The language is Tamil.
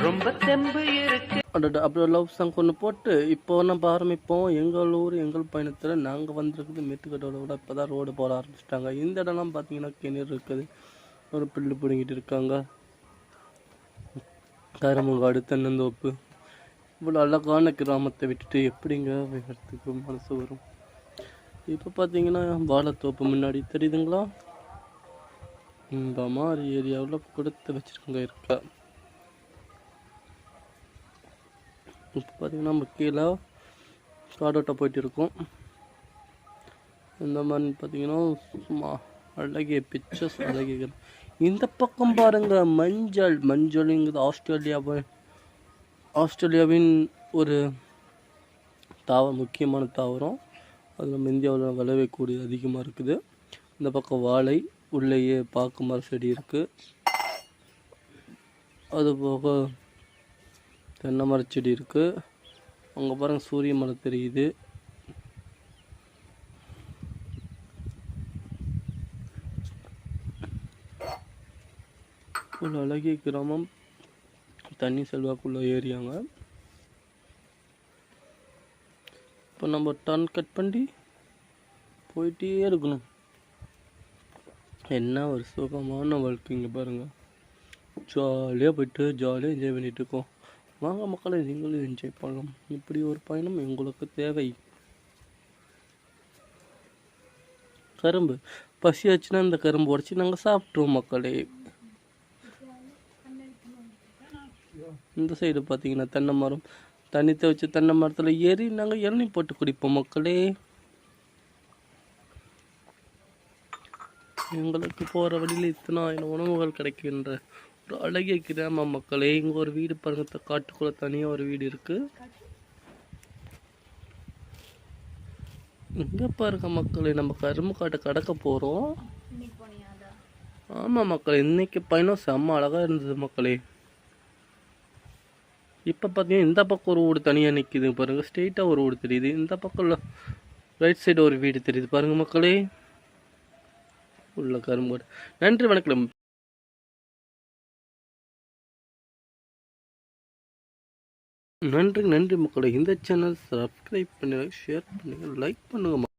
ரொம்ப தெம்பு இருக்கு. அடடா அப்புறம் லவ் சாங் ஒன்று போட்டு இப்போ நம்ம ஆரம்பிப்போம். எங்கள் ஊர் எங்கள் பயணத்தில் நாங்கள் வந்திருக்குது மேட்டுக்கட்டோட விட இப்போ தான் ரோடு போட ஆரம்பிச்சிட்டாங்க. இந்த இடம்லாம் பார்த்தீங்கன்னா கிணறு இருக்குது. ஒரு பில்லு பிடுங்கிட்டு இருக்காங்க. கருமங்காடு தென்னந்தோப்பு. இவ்வளோ அழகான கிராமத்தை விட்டுட்டு எப்படிங்க வேகிறதுக்கு மனசு வரும்? இப்போ பார்த்தீங்கன்னா வாழைத்தோப்பு முன்னாடி தெரியுதுங்களா? இந்த மாதிரி ஏரியாவில் கொடுத்து வச்சுருக்கங்க இருக்கா? இப்போ பார்த்தீங்கன்னா நம்ம கீழே காடோட்டை போயிட்டு இருக்கோம். இந்த மாதிரி பார்த்தீங்கன்னா சும்மா அழகிய பிக்சர்ஸ் அழகிய இந்த பக்கம் பாருங்க மஞ்சள். மஞ்சள்ங்கிறது ஆஸ்திரேலியாவை ஆஸ்திரேலியாவின் ஒரு தாவரம் முக்கியமான தாவரம். அது நம்ம இந்தியாவில் விளைவிக்கூடிய அதிகமாக இருக்குது. இந்த பக்கம் வாழை உள்ளேயே பாக்கு மர செடி இருக்குது அதுபோக தென்னை மரச்செடி இருக்குது அங்கே பாருங்க சூரிய மரம் தெரியுது. ஒரு அழகிய கிராமம். தண்ணி செல்வாக்குள்ள ஏரியாங்க. இப்போ நம்ம டர்ன் கட் பண்ணி போயிட்டே இருக்கணும். என்ன ஒரு சுகமான வாழ்க்கைங்க பாருங்கள் ஜாலியாக போயிட்டு ஜாலியாக என்ஜாய் பண்ணிகிட்டு இருக்கோம். வாங்க மக்களை நீங்களும் என்ஜாய் பண்ணலாம். இப்படி ஒரு பயணம் எங்களுக்கு தேவை. கரும்பு. பசியாச்சுன்னா இந்த கரும்பு உடச்சி நாங்கள் சாப்பிட்ருவோம் மக்களே. இந்த சைடு பார்த்தீங்கன்னா தென்னை மரம். தண்ணி தெளிச்சு தென்னை மரத்தில் ஏறி நாங்கள் இளநீ போட்டு குடிப்போம் மக்களே. எங்களுக்கு போகிற வழியில் இத்தனை ஆயிரம் உணவுகள் கிடைக்கின்ற ஒரு அழகிய கிராம மக்களே இங்கே ஒரு வீடு பாருங்க. காட்டுக்குள்ள தனியாக ஒரு வீடு இருக்கு. இங்கே பாருங்க மக்களே நம்ம கரும்பு காட்டை கடக்க போகிறோம் ஆமாம் மக்களே இன்னைக்கு பயணம் செம்ம அழகாக இருந்தது மக்களே. இப்போ பார்த்தீங்கன்னா இந்த பக்கம் ஒரு வீடு தனியாக நிற்கிது பாருங்க ஸ்ட்ரெயிட்டாக ஒரு வீடு தெரியுது. இந்த பக்கம் ரைட் சைடு ஒரு வீடு தெரியுது. பாருங்க மக்களே. உள்ள கரும்பு நன்றி வணக்கம். நன்றி நன்றி மக்களை. இந்த சேனல் சப்ஸ்கிரைப் பண்ணுங்கள் ஷேர் பண்ணுங்கள் லைக் பண்ணுங்க.